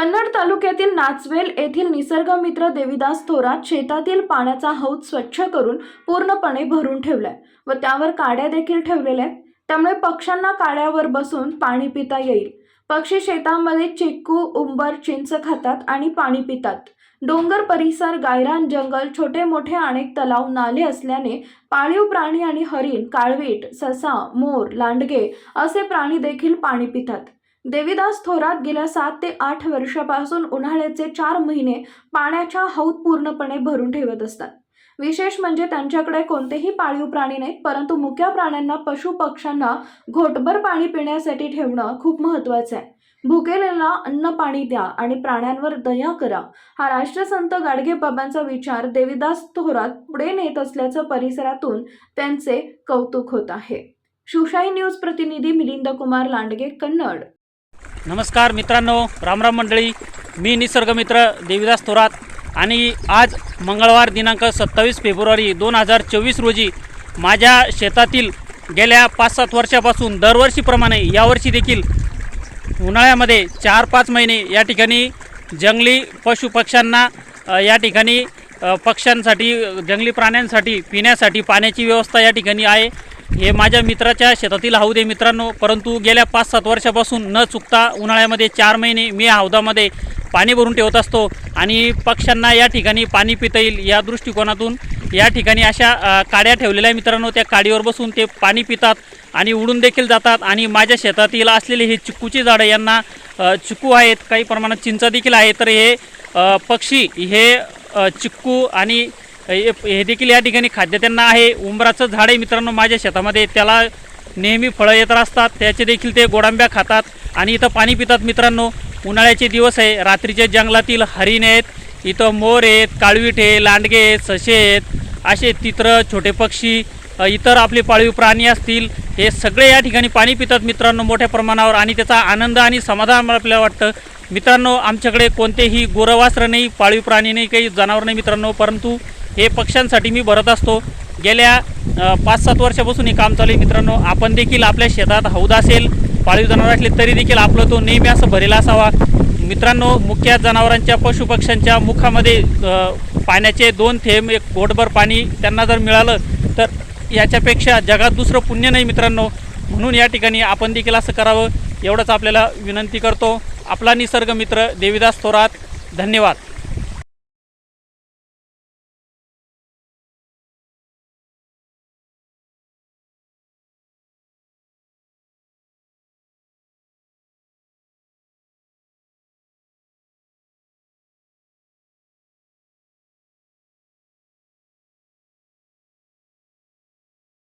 कन्नड तालुक्यातील नाचवेल येथील निसर्गमित्र देविदास थोरात शेतातील पाण्याचा हौद स्वच्छ करून पूर्णपणे भरून ठेवलाय व त्यावर काड्या देखील ठेवलेल्या आहेत. त्यामुळे पक्ष्यांना काड्यावर बसून पाणी पिता येईल. पक्षी शेतामध्ये चिक्कू उंबर चिंच खातात आणि पाणी पितात. डोंगर परिसर गायरान जंगल छोटे मोठे अनेक तलाव नाले असल्याने पाळीव प्राणी आणि हरिण काळवीट ससा मोर लांडगे असे प्राणी देखील पाणी पितात. देवीदास थोरात गेल्या सात ते आठ वर्षापासून उन्हाळ्याचे चार महिने पाण्याच्या हौद पूर्णपणे भरून ठेवत असतात. विशेष म्हणजे त्यांच्याकडे कोणतेही पाळीव प्राणी नाहीत परंतु मुक्या प्राण्यांना पशु पक्ष्यांना घोटभर पाणी पिण्यासाठी ठेवणं खूप महत्त्वाचं आहे. भुकेलेला अन्न पाणी द्या आणि प्राण्यांवर दया करा. हा राष्ट्रसंत गाडगे बाबांचा विचार देवीदास थोरात पुढे नेत असल्याचं परिसरातून त्यांचे कौतुक होत आहे. शिवशाही न्यूज प्रतिनिधी मिलिंद कुमार लांडगे कन्नड. नमस्कार मित्रांनो रामराम मंडळी. मी निसर्गमित्र देविदास थोरात आणि आज मंगळवार दिनांक सत्तावीस फेब्रुवारी दोन हजार चोवीस रोजी माझ्या शेतातील गेल्या पाच सात वर्षापासून दरवर्षीप्रमाणे यावर्षी देखील उन्हाळ्यामध्ये चार पाच महिने या ठिकाणी जंगली पशुपक्ष्यांना या ठिकाणी पक्ष्यांसाठी जंगली प्राण्यांसाठी पिण्यासाठी पाण्याची व्यवस्था या ठिकाणी आहे. हे माझ्या मित्राच्या शेतातील हौद आहे मित्रांनो परंतु गेल्या पाच सात वर्षापासून न चुकता उन्हाळ्यामध्ये चार महिने मी हौदामध्ये पाणी भरून ठेवत असतो आणि पक्ष्यांना या ठिकाणी पाणी पिता येईल या दृष्टिकोनातून. या ठिकाणी अशा काड्या ठेवलेल्या आहे मित्रांनो त्या काडीवर बसून ते पाणी पितात आणि उडून देखील जातात आणि माझ्या शेतातील असलेले हे चिक्कूची झाडं यांना चिक्कू आहेत काही प्रमाणात चिंचा देखील आहे. तर हे पक्षी हे चिक्कू आणि हे हे देखील या ठिकाणी खाद्य त्यांना आहे. उंबराचं झाड आहे मित्रांनो माझ्या शेतामध्ये. त्याला नेहमी फळं येत असतात. त्याचे देखील ते गोडांब्या खातात आणि इथं पाणी पितात मित्रांनो. उन्हाळ्याचे दिवस आहे. रात्रीचे जंगलातील हरिण आहेत. इथं मोर आहेत काळवीट आहे लांडगे आहेत ससे आहेत. असे तित्र छोटे पक्षी इतर आपले पाळीव प्राणी असतील. हे सगळे या ठिकाणी पाणी पितात मित्रांनो मोठ्या प्रमाणावर आणि त्याचा आनंद आणि समाधान आपल्याला वाटतं. मित्रांनो आमच्याकडे कोणतेही गोरवास्त्र नाही पाळीव प्राणी नाही काही जनावर नाही मित्रांनो. परंतु हे पक्ष्यांसाठी मी भरत असतो. गेल्या पाच सात वर्षापासून हे काम चालू आहे मित्रांनो. आपण देखील आपल्या शेतात हौद असेल पाळीव जनावर असले तरी देखील आपलं तो नेहमी असं भरेला असावा. मित्रांनो मुख्य जनावरांच्या पशुपक्ष्यांच्या मुखामध्ये पाण्याचे दोन थेंब एक घोटभर पाणी त्यांना जर मिळालं तर याच्यापेक्षा जगात दुसरं पुण्य नाही मित्रांनो. म्हणून या ठिकाणी आपण देखील असं करावं एवढंच आपल्याला विनंती करतो. आपला निसर्ग मित्र देविदास थोरात धन्यवाद.